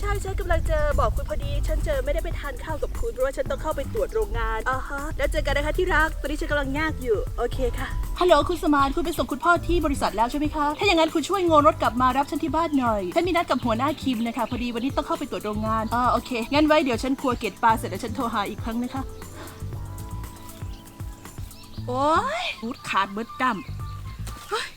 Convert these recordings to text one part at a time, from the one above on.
ใช่ฉันกำลังจะบอกคุณพอดี ฉันเจอไม่ได้ไปทานข้าวกับคุณเพราะว่าฉันต้องเข้าไปตรวจโรงงานอ่าฮะแล้วเจอกันนะคะที่รักตอนนี้ฉันกำลังยากอยู่โอเคค่ะฮัลโหลคุณสมานคุณไปส่งคุณพ่อที่บริษัทแล้วใช่ไหมคะถ้าอย่างนั้นคุณช่วยงนรถกลับมารับฉันที่บ้านหน่อยฉันมีนัดกับหัวหน้าคิมนะคะพอดีวันนี้ต้องเข้าไปตรวจโรงงานอ่าโอเคงั้นไว้เดี๋ยวฉันครัวเกตปลาเสร็จแล้วฉันโทรหาอีกครั้งนะคะโอ้ยรูดขาดเบิร์ดดำ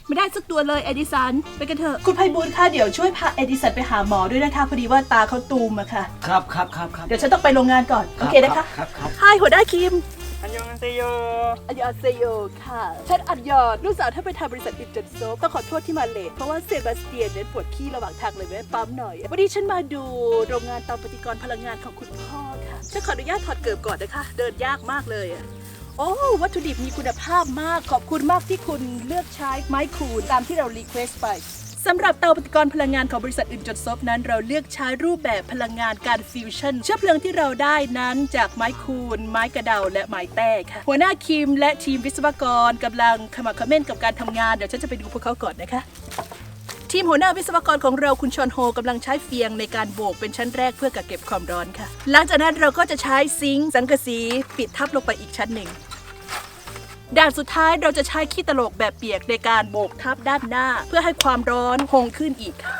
ไม่ได้สักตัวเลยเอดิสันไปกันเถอะคุณไพบูลย์คะเดี๋ยวช่วยพาเอดิสันไปหาหมอด้วยนะคะพอดีว่าตาเขาตูมอะค่ะ ครับครับครับครับเดี๋ยวฉันต้องไปโรงงานก่อน โอเคนะคะครับครับฮายหัวหน้าคิม อันยองเซโยอันยอนเซโยค่ะฉันอันยอนลูกสาวถ้าไปทำบริษัทอินเจนโซต้องขอโทษที่มาเลทเพราะว่าเซบาสเตียนเนี่ยปวดขี้ระหว่างทางเลยแม่ปั๊มหน่อย วันนี้ฉันมาดูโรงงานเตาปฏิกรณ์พลังงานของคุณพ่อค่ะฉันขออนุญาตถอดเกิบก่อนนะคะ เดินยากมากเลยอะ โอ้วัตถุดิบมีคุณภาพมาก ขอบคุณมากที่คุณเลือกใช้ไม้ขูดตามที่เรารีเควสไปสำหรับเตาปฏิกรณ์พลังงานของบริษัทอื่นจดซบนั้น เราเลือกใช้รูปแบบพลังงานการฟิวชั่นเชื้อเพลิงที่เราได้นั้นจากไม้คูน ไม้กระเดาและไม้แต้ค่ะ หัวหน้าคิมและทีมวิศวกรกำลังขมักเขม้นกับการทำงาน เดี๋ยวฉันจะไปดูพวกเขาก่อนนะคะทีมหัวหน้าวิศวกรของเราคุณชอนโฮกำลังใช้เฟียงในการโบกเป็นชั้นแรกเพื่อกักเก็บความร้อนค่ะ หลังจากนั้นเราก็จะใช้ซิงค์สังกะสี ปิดทับลงไปอีกชั้นหนึ่ง ด่านสุดท้ายเราจะใช้ขี้ตลกแบบเปียกในการโบกทับด้านหน้า เพื่อให้ความร้อนคงขึ้นอีกค่ะ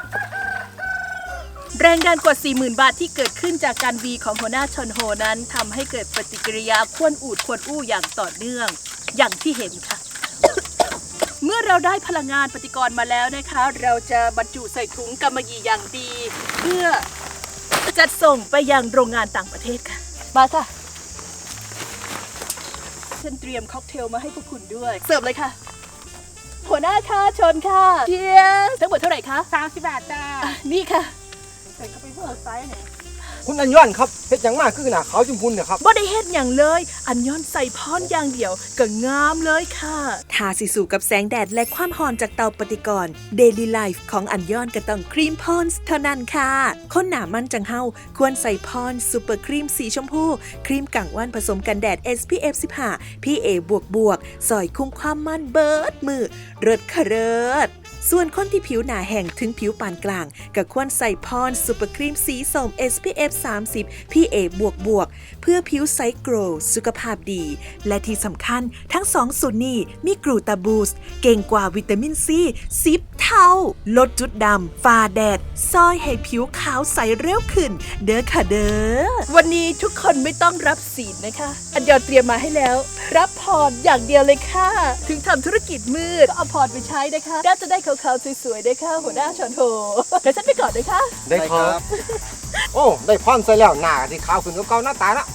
แรงดันกว่า 40,000 บาทที่เกิดขึ้นจากการวีของหัวหน้าชอนโฮนั้นทำให้เกิดปฏิกิริยาควนอูดควนอู้อย่างต่อเนื่อง อย่างที่เห็นค่ะ เมื่อเราได้พลังงานปฏิกรณ์มาแล้วนะคะ เราจะบรรจุใส่ถุงกำมะหยี่อย่างดี เพื่อจัดส่งไปยังโรงงานต่างประเทศค่ะ มาค่ะ ฉันเตรียมค็อกเทลมาให้พวกคุณด้วย เสิร์ฟเลยค่ะ หัวหน้าค่ะชนค่ะเชียร์ทั้งหมดเท่าไหร่คะสามสิบบาทจ้าอะนี่ค่ะใส่เข้าไปเพื่อไซส์เนี่ย คุณอันยอนครับเฮ็ดหยังมากคือหน้าขาวจุมพุนเนี่ยครับบ่ได้เฮ็ดอย่างเลย อันย้อนใส่พรอย่างเดียวก็งามเลยค่ะ ทาสิสู่กับแสงแดดและความหอนจากเตาปฏิกรณ์ Daily Life ของอันยอนก็ต้องครีมพอนส์เท่านั้นค่ะ คนหนามันจังเฮาควรใส่พอนซูเปอร์ครีมสีชมพู ครีมกังวันผสมกันแดด SPF 15 PA บวกบวกสอยคุ้มความมันเบิดมือเริดค่ะเริด ส่วนคนที่ผิวหนาแห้งถึงผิวปานกลาง ก็ควรใส่พรซูเปอร์ครีมสีส้ม SPF 30 PA บวกบวกเพื่อผิวใสโกรสุขภาพดี และที่สำคัญทั้งสองสูตรนี้มีกรูตาบูสเก่งกว่าวิตามินซีสิบเท่า ลดจุดดำฝ่าแดดซอยให้ผิวขาวใสเร็วขึ้น เด้อค่ะเด้อวันนี้ทุกคนไม่ต้องรับศีลนะคะ อันยอนเตรียมมาให้แล้ว รับพรอย่างเดียวเลยค่ะ ถึงทำธุรกิจมืดก็เอาพรไปใช้นะคะน่าจะได้ขาวๆสวยๆนะคะหัวหน้าชอนโทเดี๋ยวฉันไปก่อนนะคะ ได้ครับ โอ้ ได้พรใส่แล้วหน้าที่ขาวขึ้นกับเก่าหน้าตาละ